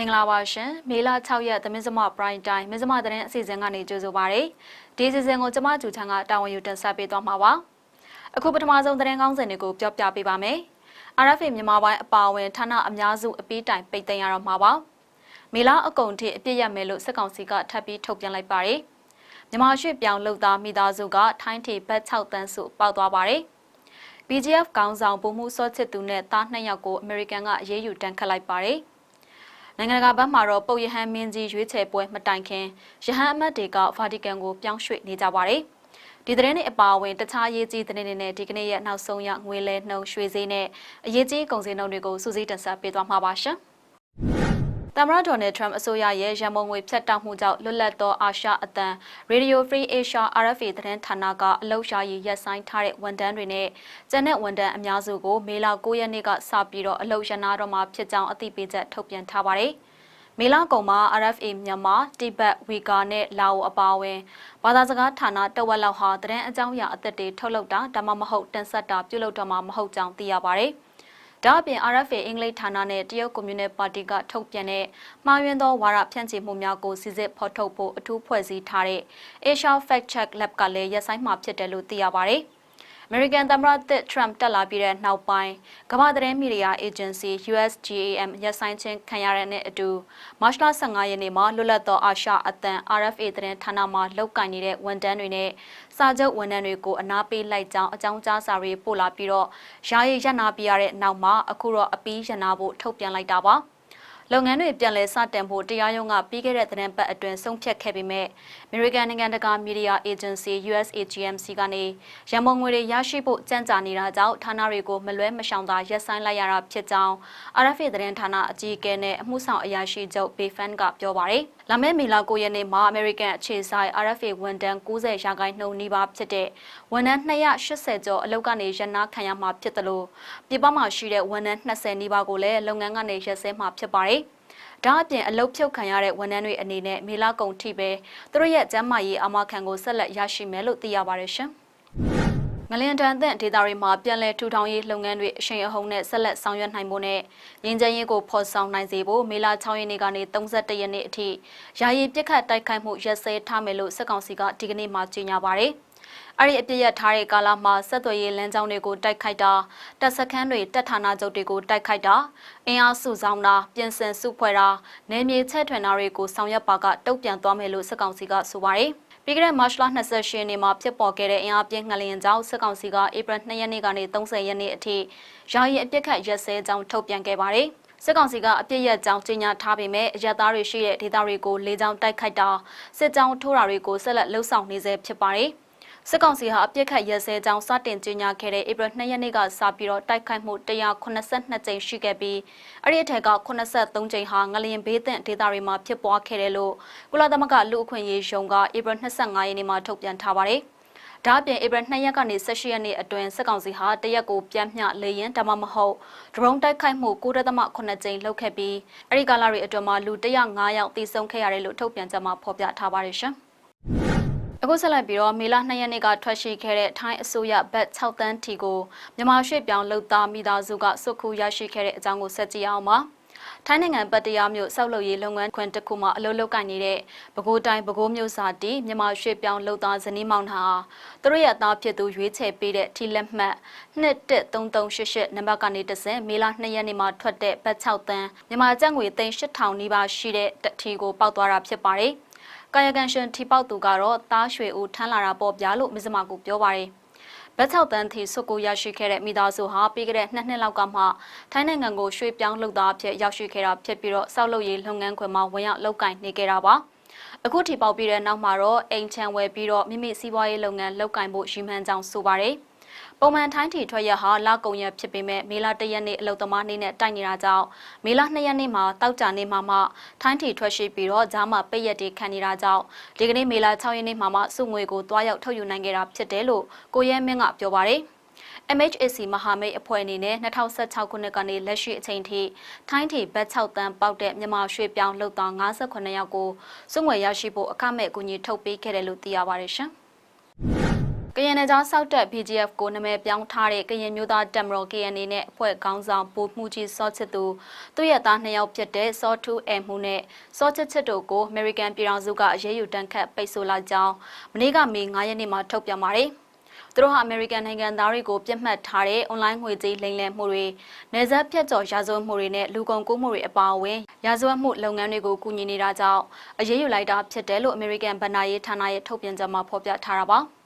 မင်္ဂလာပါရှင်မေလ6ရက်သမင်းစမပရိုင်တိုင်းမင်းစမသတင်းအစီအစဉ်ကနေကြိုဆိုပါရစေဒီအစီအစဉ်ကိုကျမကျူချန်ကတာဝန်ယူတင်ဆက်ပေးသွားမှာပါအခုပထမဆုံးသတင်းကောင်းစင်တွေကိုပြောပြပေးပါမယ် RFA မြန်မာပိုင်းအပါအဝင်ဌာနအများစုအပီးတိုင်ပိတ်သိမ်းရတော့မှာပါမေလအကုန်ထိအပြည့်ရမယ်လို့စစ်ကောင်စီကထပ်ပြီးထုတ်ပြန်လိုက်ပါတယ်မြန်မာရွှေ့ပြောင်းလုပ်သားမိသားစုကထိုင်းထေဘတ်6တန်းစုပေါက်သွားပါတယ် BGF ကောင်းဆောင်ပုံမှုစောချစ်သူနဲ့တားနှစ်ယောက်ကိုအမေရိကန်ကအရေးယူတန်းခတ်လိုက်ပါတယ်။ နိုင်ငံတကာဘက်မှာတော့ပုတ်ရဟန်းမင်းကြီးရွေးချယ်ပွဲမတိုင်ခင်ရဟန်းအမတ်တွေကဗာတီကန်ကိုပြောင်းရွှေ့နေကြပါတယ်။ဒီသတင်းတွေအပါအဝင်တခြားရေးကြီးသတင်းတွေနဲ့ဒီကနေ့ရဲ့နောက်ဆုံးရငွေလဲနှုံရွှေဈေးနဲ့အရေးကြီးကုန်စည်နှုန်းတွေကိုစူးစီးတင်ဆက်ပေးသွားမှာပါရှင်။ သမ္မတဒေါ်နယ်ထရမ်အစိုးရရဲ့ရန်ပုံငွေဖြတ်တောက်မှုကြောင့်လွတ်လပ်သောအာရှအသံ Radio Free Asia RFA သတင်းဌာနကအလောက်ရှာရီရက်ဆိုင်ထားတဲ့ဝန်ထမ်းတွေနဲ့ကျန်တဲ့ဝန်ထမ်းအများစုကိုမေလ9ရက်နေ့ကစပြီးတော့အလောက်ရနာတော့မှာဖြစ်ကြောင်းအသိပေးချက်ထုတ်ပြန်ထားပါတယ်။မေလကုံမှာ RFA မြန်မာတိဘက်ဝီကာနဲ့လာအိုအပါအဝင်ဘာသာစကားဌာနတဝက်လောက်ဟာသတင်းအကြောင်းအရာအသက်တွေထုတ်လုပ်တာဒါမှမဟုတ်တင်ဆက်တာပြုလုပ်တော့မှာမဟုတ်ကြောင်းသိရပါတယ်။ ဒါအပြင် RFA အင်္ဂလိပ်ဌာနနဲ့တရုတ်ကွန်မြူနတီပါတီကထုတ်ပြန်တဲ့မှားယွင်းသောဝါဒဖြန့်ချီမှုများကိုစစ်စစ်ဖော်ထုတ်ဖို့အထူးဖွဲ့စည်းထားတဲ့ Asia Fact Check Lab ကလည်းရက်ဆိုင်မှာဖြစ်တယ်လို့သိရပါတယ်။ American သမ္မတသစ် Trump တက်လာပြီးတဲ့နောက်ပိုင်းကမ္ဘာသတင်းမီဒီယာ Agency USGAM ရက်ဆိုင်ချင်းခံရတဲ့အတူမတ်လ15ရက်နေ့မှာလွတ်လပ်သောအာရှအသံ RFA သတင်းဌာနမှလောက်ကင်နေတဲ့ဝန်ထမ်းတွေနဲ့စာချုပ်ဝန်ထမ်းတွေကိုအနာပေးလိုက်ကြောင်းအကြောင်းကြားစာတွေပို့လာပြီးတော့ယာယီရနာပြရတဲ့နောက်မှာအခုတော့အပီးရနာဖို့ထုတ်ပြန်လိုက်တာပါ။ လုပ်ငန်းတွေပြန်လည်စတင်ဖို့တရားရုံးကပြီးခဲ့တဲ့သတင်းပတ်အတွင်းဆုံးဖြတ်ခဲ့ပေမဲ့ American နိုင်ငံတကာမီဒီယာ Agency USAGMC ကနေရန်ပုံငွေတွေရရှိဖို့ကြံ့ကြာနေတာကြောင့်ဌာနတွေကိုမလွဲမရှောင်သာရပ်ဆိုင်းလိုက်ရတာဖြစ်ကြောင်း RFA သတင်းဌာနအကြီးအကဲနဲ့အမှုဆောင်အရာရှိချုပ်ဘေဖန်ကပြောပါတယ်။ လာမယ့်မေလ9ရက်နေ့မှာ American အခြေဆိုင် RFA ဝန်ထမ်း90ရာခိုင်နှုန်းနီးပါးဖြစ်တဲ့ဝန်ထမ်း280ကျော်အလုပ်ကနေရနာခံရမှာဖြစ်တယ်လို့ပြည်ပမှာရှိတဲ့ဝန်ထမ်း20နီးပါးကိုလည်းလုပ်ငန်းကနေရပ်စဲမှာဖြစ်ပါတယ်။ဒါအပြင်အလုတ်ဖြုတ်ခံရတဲ့ဝန်ထမ်းတွေအနေနဲ့မေလကုန်ထိပဲသူတို့ရဲ့ကျန်းမာရေးအမခံကိုဆက်လက်ရရှိမယ်လို့သိရပါတယ်ရှင်။ ငလျင်တန်တဲ့ဒေတာတွေမှာပြန်လည်ထူထောင်ရေးလုပ်ငန်းတွေအရှိန်အဟုန်နဲ့ဆက်လက်ဆောင်ရွက်နိုင်ဖို့နဲ့ငင်းချမ်းရေးကိုဖော်ဆောင်နိုင်စေဖို့မေလ6ရက်နေ့ကနေ31ရက်နေ့အထိယာယီပြစ်ခတ်တိုက်ခိုက်မှုရက်စဲထားမယ်လို့စစ်ကောင်စီကဒီကနေ့မှကြေညာပါတယ်။အဲ့ဒီအပြစ်ရထားတဲ့ကာလမှာဆက်သွယ်ရေးလမ်းကြောင်းတွေကိုတိုက်ခိုက်တာတပ်စခန်းတွေတပ်ဌာနချုပ်တွေကိုတိုက်ခိုက်တာအင်အားစုဆောင်တာပြင်ဆင်စုဖွဲ့တာနယ်မြေချဲ့ထွင်တာတွေကိုဆောင်ရွက်ပါကတုံ့ပြန်သွားမယ်လို့စစ်ကောင်စီကဆိုပါတယ်။ ပြီးခဲ့တဲ့မတ်လ28ရက်နေ့မှာဖြစ်ပေါ်ခဲ့တဲ့အင်အားပြင်းငလျင်ကြောင့်စစ်ကောင်စီကဧပြီ2ရက်နေ့ကနေ30ရက်နေ့အထိယာယီအပြစ်ခတ်ရက်စဲကြောင်းထုတ်ပြန်ခဲ့ပါတယ်။စစ်ကောင်စီကအပြစ်ရက်ကြောင်းကြေညာထားပေမဲ့အရက်သားတွေရှိတဲ့ဒေသတွေကိုလေကြောင်းတိုက်ခိုက်တာစစ်ကြောင်းထိုးတာတွေကိုဆက်လက်လှုပ်ဆောင်နေဆဲဖြစ်ပါတယ်။ စစ်ကောင်စီဟာအပြစ်ခတ်ရဲစဲကြောင်းစတင်ကြေညာခဲ့တဲ့ဧပြီ2ရက်နေ့ကစပြီးတော့တိုက်ခိုက်မှု182ကြိမ်ရှိခဲ့ပြီးအဲ့ဒီအထက်က83ကြိမ်ဟာငလျင်ဘေးသင့်ဒေသတွေမှာဖြစ်ပွားခဲ့တယ်လို့ကုလသမဂ္ဂလူ့အခွင့်အရေးရုံးကဧပြီ25ရက်နေ့မှာထုတ်ပြန်ထားပါတယ်။ဒါ့အပြင်ဧပြီ2ရက်ကနေ18ရက်နေ့အတွင်းစစ်ကောင်စီဟာတရက်ကိုပြန်မျှလေရင်ဒါမှမဟုတ်ဒရုန်းတိုက်ခိုက်မှု9.8ကြိမ်လုပ်ခဲ့ပြီးအဲ့ဒီကာလတွေအတွင်းမှာလူ105ယောက်သေဆုံးခဲ့ရတယ်လို့ထုတ်ပြန်ကြမှာဖော်ပြထားပါတယ်ရှင်။ အခုဆက်လက်ပြီးတော့မေလ2ရက်နေ့ကထွက်ရှိခဲ့တဲ့ထိုင်းအစိုးရဘတ်6တန်းထီကိုမြန်မာရွှေ့ပြောင်းလုပ်သားမိသားစုကစုခုရရှိခဲ့တဲ့အကြောင်းကိုဆက်ကြည့်အောင်ပါ။ထိုင်းနိုင်ငံပတ်တရားမြို့စောက်လုပ်ရေးလုပ်ငန်းခွင်တစ်ခုမှာအလုပ်လုပ်ကိုင်နေတဲ့ပဲခူးတိုင်းပဲခူးမြို့စာတီမြန်မာရွှေ့ပြောင်းလုပ်သားဇနီးမောင်နှာသူတို့ရဲ့သားဖြစ်သူရွေးချယ်ပေးတဲ့ထီလက်မှတ်213388နံပါတ်ကနေတဆင့်မေလ2ရက်နေ့မှာထွက်တဲ့ဘတ်6တန်းမြန်မာကျပ်ငွေ3000နီးပါးရှိတဲ့ထီကိုပောက်သွားတာဖြစ်ပါတယ်။ ကာယကံရှင်ထီပေါက်သူကတော့တားရွှေဦးထမ်းလာတာပေါ့ဗျာလို့မစ္စမကူပြောပါတယ်ဘတ်၆တန်းထိစုကိုရရှိခဲ့တဲ့မိသားစုဟာပြီးခဲ့တဲ့နှစ်နှစ်လောက်ကမှထိုင်းနိုင်ငံကိုရွှေ့ပြောင်းလုပ်သားအဖြစ်ရောက်ရှိခဲ့တာဖြစ်ပြီးတော့စောက်လုပ်ရေးလုပ်ငန်းခွင်မှာဝင်ရောက်လုပ်ကိုင်နေခဲ့တာပါအခုထိပေါက်ပြီးတဲ့နောက်မှာတော့အိမ်ချမ်းဝယ်ပြီးတော့မိမိစီးပွားရေးလုပ်ငန်းလုပ်ကိုင်ဖို့ရည်မှန်းကြောင်းဆိုပါတယ်။ ပုံမှန်ထိုင်းထီထွက်ရဟာလကုံရဖြစ်ပေမဲ့မေလ၁ရက်နေ့အလုသမားနေ့နဲ့တိုက်နေတာကြောင့်မေလ၂ရက်နေ့မှာတောက်ကြနေ့မှာမှထိုင်းထီထွက်ရှိပြီးတော့ဂျားမှာပိတ်ရက်တွေခံနေတာကြောင့်ဒီကနေ့မေလ6ရက်နေ့မှာမှစုငွေကိုတွားရောက်ထုတ်ယူနိုင်ခဲ့တာဖြစ်တယ်လို့ကိုရဲမင်းကပြောပါတယ်။ MHAC မဟာမိတ်အဖွဲ့အနေနဲ့2016ခုနှစ်ကနေလက်ရှိအချိန်ထိထိုင်းထီဘတ်6တန်းပေါက်တဲ့မြန်မာရွှေပြောင်းလုပ်သား58ယောက်ကိုစုငွေရရှိဖို့အခမဲ့အကူအညီထုတ်ပေးခဲ့တယ်လို့သိရပါတယ်ရှင်။ ကရင်နယ်ကြားစောက်တက် BGF ကိုနာမည်ပြောင်းထားတဲ့ကရင်မျိုးသားတက်မတော် KNA နဲ့အဖွဲ့ခေါင်းဆောင်ပိုမှုကြီးစောချစ်သူသူ့ရဲ့သားနှစ်ယောက်ဖြစ်တဲ့စောထူးအဲမှုနဲ့စောချစ်ချစ်တို့ကို American ပြည်ထောင်စုကအရေးယူတန်းခတ်ပိတ်ဆို့လိုက်ကြောင်းမနေ့ကမေ9ရက်နေ့မှာထုတ်ပြန်ပါတယ်။သူတို့ဟာ American နိုင်ငံသားတွေကိုပြစ်မှတ်ထားတဲ့ online ငွေကြေးလိမ်လည်မှုတွေ၊နေဆက်ဖြတ်ကျော်ရာဇဝတ်မှုတွေနဲ့လူကုန်ကူးမှုတွေအပါအဝင်ရာဇဝတ်မှုလုပ်ငန်းတွေကိုကူညီနေတာကြောင့်အရေးယူလိုက်တာဖြစ်တယ်လို့ American ဗဏ္ဍာရေးဌာနရဲ့ထုတ်ပြန်ချက်မှာဖော်ပြထားတာပါ။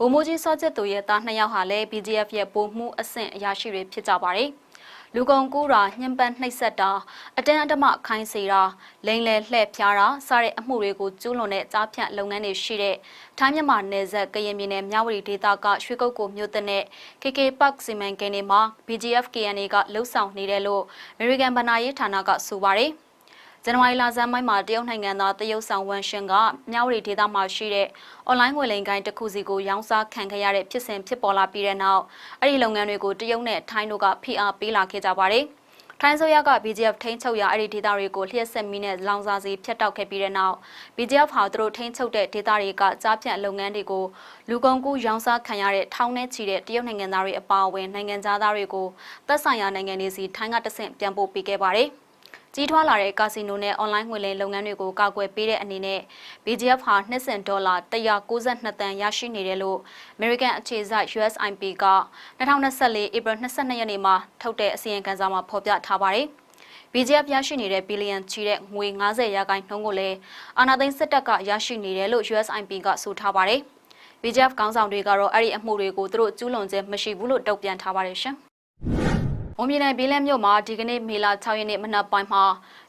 ဗိုလ်မှူးကြီးစောကျက်သူရဲ့သားနှစ်ယောက်ဟာလည်း BGF ရဲ့ဗိုလ်မှူးအဆင့်အရာရှိတွေဖြစ်ကြပါတယ်။လူကုန်ကူးတာညှဉ်းပန်းနှိပ်စက်တာအတန်းအဓမ္မခိုင်းစေတာလိန်လယ်လှည့်ဖျားတာစတဲ့အမှုတွေကိုကျူးလွန်တဲ့ကြားဖြတ်လုပ်ငန်းတွေရှိတဲ့ထိုင်းမြန်မာနယ်စပ်ကရင်ပြည်နယ်မြဝတီဒေသကရွှေကုတ်ကိုမြို့တဲ့နဲ့ KK Park စီမံကိန်းတွေမှာ BGF KNA ကလှုပ်ဆောင်နေတယ်လို့ American ဗဏ္ဍာရေးဌာနကဆိုပါတယ်။ ဇန်နဝါရီလဆန်းပိုင်းမှာတရုတ်နိုင်ငံသားတရုတ်ဆောင်ဝန်ရှင်ကမြဝတီဒေသမှာရှိတဲ့အွန်လိုင်းငွေလိမ်ကိုင်းတစ်ခုစီကိုရောင်းစားခံခဲ့ရတဲ့ဖြစ်စဉ်ဖြစ်ပေါ်လာပြီးတဲ့နောက်အဲ့ဒီလုပ်ငန်းတွေကိုတရုတ်နဲ့ထိုင်းတို့ကဖိအားပေးလာခဲ့ကြပါတယ်။ထိုင်းဆိုရက BGF ထိန်းချုပ်ရာအဲ့ဒီဒေသတွေကိုလျှက်ဆက်မီနဲ့လောင်စာစီဖြတ်တောက်ခဲ့ပြီးတဲ့နောက် BGF ဟာသူတို့ထိန်းချုပ်တဲ့ဒေသတွေကကြားဖြတ်လုပ်ငန်းတွေကိုလူကုန်ကူးရောင်းစားခံရတဲ့ထောင်နဲ့ချီတဲ့တရုတ်နိုင်ငံသားတွေအပါအဝင်နိုင်ငံသားတွေကိုသက်ဆိုင်ရာနိုင်ငံတွေစီထိုင်းကတဆင့်ပြန်ပို့ပေးခဲ့ပါတယ်။ ကြီးထွားလာတဲ့ကာစီနိုနဲ့အွန်လိုင်းငွေလိမ်လုပ်ငန်းတွေကိုကာကွယ်ပေးတဲ့အနေနဲ့ BGF ဟာနှစ်စင်ဒေါ်လာ192တန်ရရှိနေတယ်လို့ American အခြေစိုက် USIP က2024 April 22ရက်နေ့မှာထုတ်တဲ့အစီရင်ခံစာမှာဖော်ပြထားပါတယ်။ BGF ရရှိနေတဲ့ဘီလီယံချီတဲ့ငွေ90ရာခိုင်နှုန်းကိုလည်းအာနာသိန်းစစ်တပ်ကရရှိနေတယ်လို့ USIP ကဆိုထားပါတယ်။ BGF ကောင်းဆောင်တွေကတော့အဲ့ဒီအမှုတွေကိုသူတို့ကျူးလွန်ခြင်းမရှိဘူးလို့တုံ့ပြန်ထားပါတယ်ရှင်။ မွန်ပြည်နယ်ပြည်လဲမြို့မှာဒီကနေ့မေလ6ရက်နေ့မနက်ပိုင်းမှာ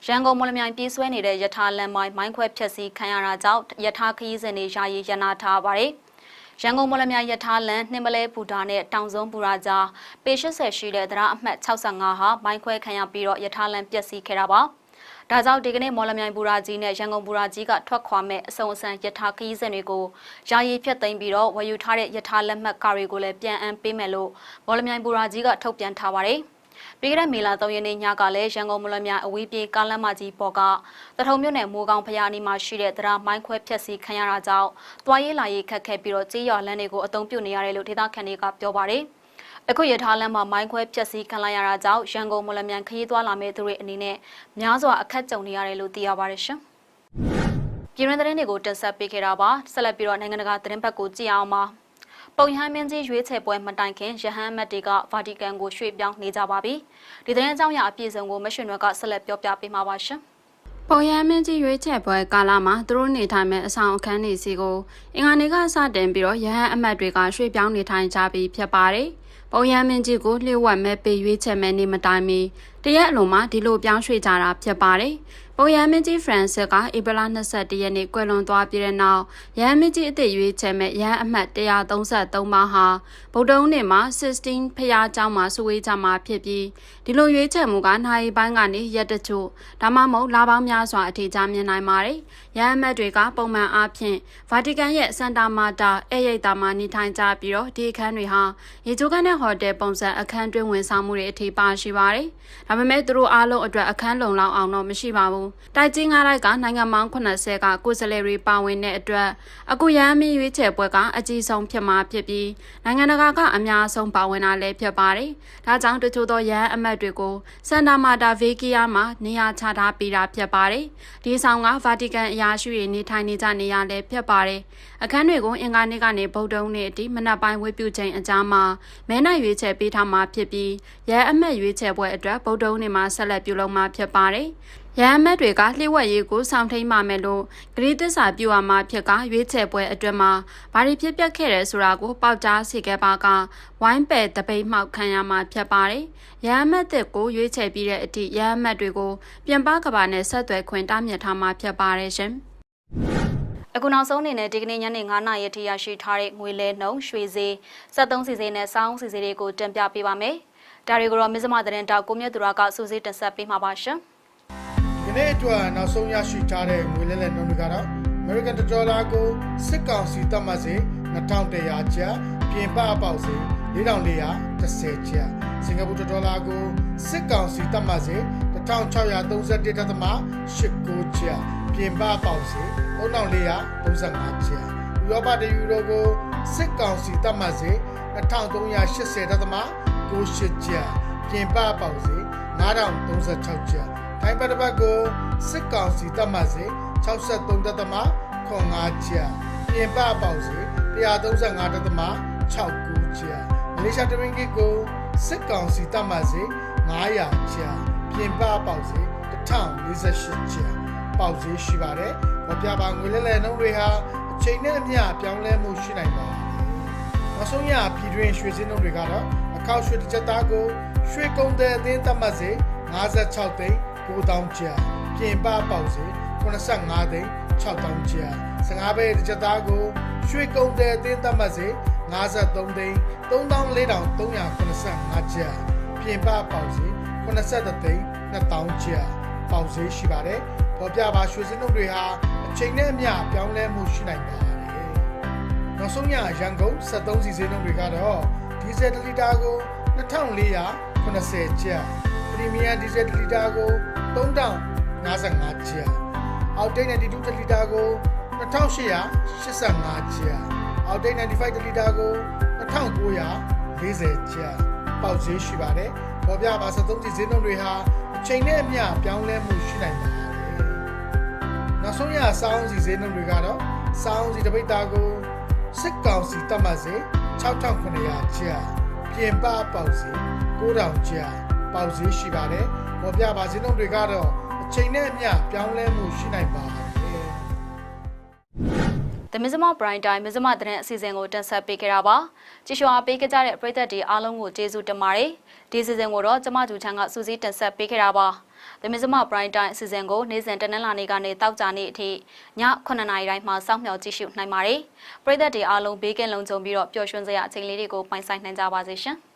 ရန်ကုန်မော်လမြိုင်ပြေးဆွဲနေတဲ့ယထာလန်မိုင်းမိုင်းခွဲဖြက်စီခံရတာကြောင့်ယထာခရီးစဉ်တွေယာယီရနာထားပါတယ်။ရန်ကုန်မော်လမြိုင်ယထာလန်နှင်းမလဲဘူတာနဲ့တောင်စုံဘူရာကြားပေ80ရှိတဲ့တရားအမှတ်65ဟာမိုင်းခွဲခံရပြီးတော့ယထာလန်ပျက်စီးခဲ့တာပါ။ဒါကြောင့်ဒီကနေ့မော်လမြိုင်ဘူရာကြီးနဲ့ရန်ကုန်ဘူရာကြီးကထွက်ခွာမဲ့အစုံအစံယထာခရီးစဉ်တွေကိုယာယီဖြတ်သိမ်းပြီးတော့ဝယ်ယူထားတဲ့ယထာလက်မှတ်ကားတွေကိုလည်းပြန်အမ်းပေးမယ်လို့မော်လမြိုင်ဘူရာကြီးကထုတ်ပြန်ထားပါတယ်။ ပြီးခဲ့တဲ့မေလ3ရက်နေ့ညကလည်းရန်ကုန်မလမြအဝေးပြေးကားလမ်းမကြီးပေါ်ကတထုံမြို့နယ်မိုးကောင်းဖျားနီမှာရှိတဲ့တရားမိုင်းခွဲဖျက်ဆီးခံရတာကြောင့်တွားရေးလာရေးခက်ခဲပြီးတော့ကြေးရွာလမ်းတွေကိုအုံပြုနေရတယ်လို့ဒေသခံတွေကပြောပါတယ်။အခုရထားလမ်းမှာမိုင်းခွဲဖျက်ဆီးခံလိုက်ရတာကြောင့်ရန်ကုန်မလမြန်ခရီးသွားလာမဲ့သူတွေအနေနဲ့များစွာအခက်ကြုံနေရတယ်လို့သိရပါတယ်ရှင်။ပြည်တွင်းသတင်းတွေကိုတင်ဆက်ပေးခဲ့တာပါ။ဆက်လက်ပြီးတော့နိုင်ငံတကာသတင်းဘက်ကိုကြည့်အောင်ပါ။ ပုံရဟန်းမင်းကြီးရွေးချယ်ပွဲမတိုင်ခင်ရဟန်းအမတ်တွေကဗာတီကန်ကိုရွှေ့ပြောင်းနေကြပါပြီ။ဒီသတင်းအကြောင်းအရာအပြည့်စုံကိုမရှင်ရွက်ကဆက်လက်ပြောပြပေးမှာပါရှင်။ပုံရမင်းကြီးရွေးချယ်ပွဲကာလမှာသူတို့နေထိုင်မဲ့အဆောင်အခန်းတွေစီကိုအင်္ဂါနေ့ကစတင်ပြီးတော့ရဟန်းအမတ်တွေကရွှေ့ပြောင်းနေထိုင်ကြပြီးဖြစ်ပါတယ်။ပုံရမင်းကြီးကိုလျှို့ဝှက်မဲ့ပေးရွေးချယ်မဲ့နေမတိုင်မီတရက်အလုံးမှာဒီလိုပြောင်းရွှေ့ကြတာဖြစ်ပါတယ်။ ပုံရမင်းကြီးဖရန်စစ်ကဧပြီလ22ရက်နေ့ကွယ်လွန်သွားပြီးတဲ့နောက်ရဟန်းမင်းကြီးအသက်ရွေးချယ်မဲ့ရဟန်းအမှတ်133ပါးဟာဗုဒ္ဓဦးနေ့မှာ16ဖျားเจ้าမှာစုဝေးကြမှာဖြစ်ပြီးဒီလိုရွေးချယ်မှုကနိုင်ပိုင်းကနေရက်တချို့ဒါမှမဟုတ်လပေါင်းများစွာအထည်ကြားမြင်နိုင်ပါတယ်။ရဟန်းအမတ်တွေကပုံမှန်အားဖြင့်ဗာတီကန်ရဲ့စန်တာမာတာအဲရိတ်တာမှာနေထိုင်ကြပြီးတော့ဒီအခန်းတွေဟာရေချိုးခန်းနဲ့ဟိုတယ်ပုံစံအခန်းတွင်းဝင်ဆောင်မှုတွေအထည်ပါရှိပါတယ်။ဒါပေမဲ့သူတို့အားလုံးအတွက်အခန်းလုံလောက်အောင်တော့မရှိပါဘူး တိုက်ကြီးငါးလိုက်ကနိုင်ငံပေါင်း80ကကိုယ်စားလှယ်တွေပါဝင်တဲ့အတွက်အခုရန်မီရွေးချယ်ပွဲကအကြီးဆုံးဖြစ်မှာဖြစ်ပြီးနိုင်ငံတကာကအများဆုံးပါဝင်တာလည်းဖြစ်ပါတယ်။ဒါကြောင့်တချို့သောရန်အမတ်တွေကိုစန်တာမာတာဗေကီယာမှာနေရာချထားပေးတာဖြစ်ပါတယ်။ဒီဆောင်ကဗာတီကန်အရာရှိတွေနေထိုင်နေကြနေရလည်းဖြစ်ပါတယ်။အခန်းတွေကိုအင်္ဂါနေ့ကနေဗုဒ္ဓုံနေ့အထိမနက်ပိုင်းဝေပြုချိန်အကြားမှာမဲနိုင်ရွေးချယ်ပေးထားမှာဖြစ်ပြီးရန်အမတ်ရွေးချယ်ပွဲအတွက်ဗုဒ္ဓုံနေ့မှာဆက်လက်ပြုလုပ်မှာဖြစ်ပါတယ်။ ရဟန်းမတ်တွေကလျှို့ဝှက်ရေးကိုဆောင်ထိန်ပါမယ်လို့ဂရီးသစ္စာပြုအမှာဖြစ်ကရွေးချယ်ပွဲအတွင်းမှာဘာတွေဖြစ်ပျက်ခဲ့တယ်ဆိုတာကိုပေါက်ကြားစေခဲ့ပါကဝိုင်းပယ်တပိတ်မှောက်ခံရမှာဖြစ်ပါတယ်။ရဟန်းမတ်တွေကိုရွေးချယ်ပြီးတဲ့အထိရဟန်းမတ်တွေကိုပြန်ပကဘာနဲ့ဆက်သွယ်ခွင့်တားမြစ်ထားမှာဖြစ်ပါတယ်ရှင်။အခုနောက်ဆုံးအနေနဲ့ဒီကနေ့ညနေ9:00နာရီထိရရှိထားတဲ့ငွေလဲနှုန်းရွှေဈေး73စီစီနဲ့စောင်းစီစီတွေကိုတင်ပြပေးပါမယ်။ဒါတွေကိုတော့မစ္စမသတင်းတောက်ကိုမြတ်သူရကစူးစီးတင်ဆက်ပေးမှာပါရှင်။ ဒီနေ့အတွက်နောက်ဆုံးရရှိထားတဲ့ငွေလဲလှယ်နှုန်းတွေကတော့ American Dollar ကိုစစ်ကောင်စီသတ်မှတ်စေ2100ကျပ်ပြင်ပအပေါက်စေ4430ကျပ်စင်ကာပူဒေါ်လာကိုစစ်ကောင်စီသတ်မှတ်စေ1631.89ကျပ်ပြင်ပအပေါက်စေ3435ကျပ်ဥရောပတယူရိုကိုစစ်ကောင်စီတပ်မှတ်စေ2380ဒသမ98ကျပ်ပြင်ပပေါက်စေ9036ကျပ် ထိုင်းပတ်တစ်ပတ်ကိုစစ်ကောင်စီတပ်မှတ်စေ63ဒသမ95ကျပ်ပြင်ပပေါက်စေ135ဒသမ69ကျပ်မလေးရှားတရင်းကီကိုစစ်ကောင်စီတပ်မှတ်စေ900ကျပ်ပြင်ပပေါက်စေ1048ကျပ်ပေါက်စေရှိပါတယ်။ပေါ်ပြပါငွေလဲလဲနှုန်းတွေဟာအချိန်နဲ့အမျှပြောင်းလဲမှုရှိနိုင်ပါတယ်။နောက်ဆုံးရပြည်တွင်းရွှေစင်းနှုန်းတွေကတော့အခောက်ရွှေတစ်ချက်သားကိုရွှေကုန်တဲ့အသင်းသတ်မှတ်စေ56သိန်း 9000ကျပ်ပြင်ပပေါက်စေ85သိန်း6000ကျပ်15ဘဲတစ်ချက်သားကိုရွှေကုန်တဲ့အသင်းသတ်မှတ်စေ53သိန်း3485ကျပ်ပြင်ပပေါက်စေ83သိန်း2000ကျပ်ပေါက်စေရှိပါတယ်။ပေါ်ပြပါရွှေစင်းနှုန်းတွေဟာအချိန်နဲ့အမျှပြောင်းလဲမှုရှိနိုင်ပါတယ်။နောက်ဆုံးရရန်ကုန်73စီစင်းနှုန်းတွေကတော့ဒီဇယ်တစ်လီတာကို2480ကျပ်ပရီမီယံဒီဇယ်တစ်လီတာကို 3055ကျပ်အောက်တိတ်92တစ်လီတာကို2885ကျပ်အောက်တိတ်95တစ်လီတာကို2940ကျပ်ပေါက်ဈေးရှိပါတယ်ပေါ်ပြပါ73စီစင်းနှုန်းတွေဟာအချိန်နဲ့အမျှပြောင်းလဲမှုရှိနိုင်ပါတယ်နောက်ဆုံးရစောင်းစီစင်းနှုန်းတွေကတော့စောင်းစီတစ်ပိတ်တာကိုစစ်ကောင်စီတတ်မှတ်စေ6900ကျပ်ပြင်ပပေါက်စီ9000ကျပ်ပေါက်ဈေးရှိပါတယ် ပေါ်ပြပါစင်းနှုန်းတွေကတော့အချိန်နဲ့အမျှပြောင်းလဲမှုရှိနိုင်ပါတယ်။သမင်စမပရိုင်တိုင်းမင်စမသတင်းအစီအစဉ်ကိုတင်ဆက်ပေးခဲ့တာပါ။ကြည့်ရှုအားပေးကြတဲ့ပရိသတ်တွေအားလုံးကိုကျေးဇူးတင်ပါတယ်။ဒီအစီအစဉ်ကိုတော့ကျမကျူချန်ကစူးစီးတင်ဆက်ပေးခဲ့တာပါ။သမင်စမပရိုင်တိုင်းအစီအစဉ်ကိုနေ့စဉ်တနင်္လာနေ့ကနေတောက်ကြနေ့အထိည9:00နာရီတိုင်းမှာစောင့်မျှော်ကြည့်ရှုနိုင်ပါတယ်။ပရိသတ်တွေအားလုံးဘေးကင်းလုံခြုံပြီးတော့ပျော်ရွှင်စရာအချိန်လေးတွေကိုပိုင်ဆိုင်နိုင်ကြပါစေရှင်။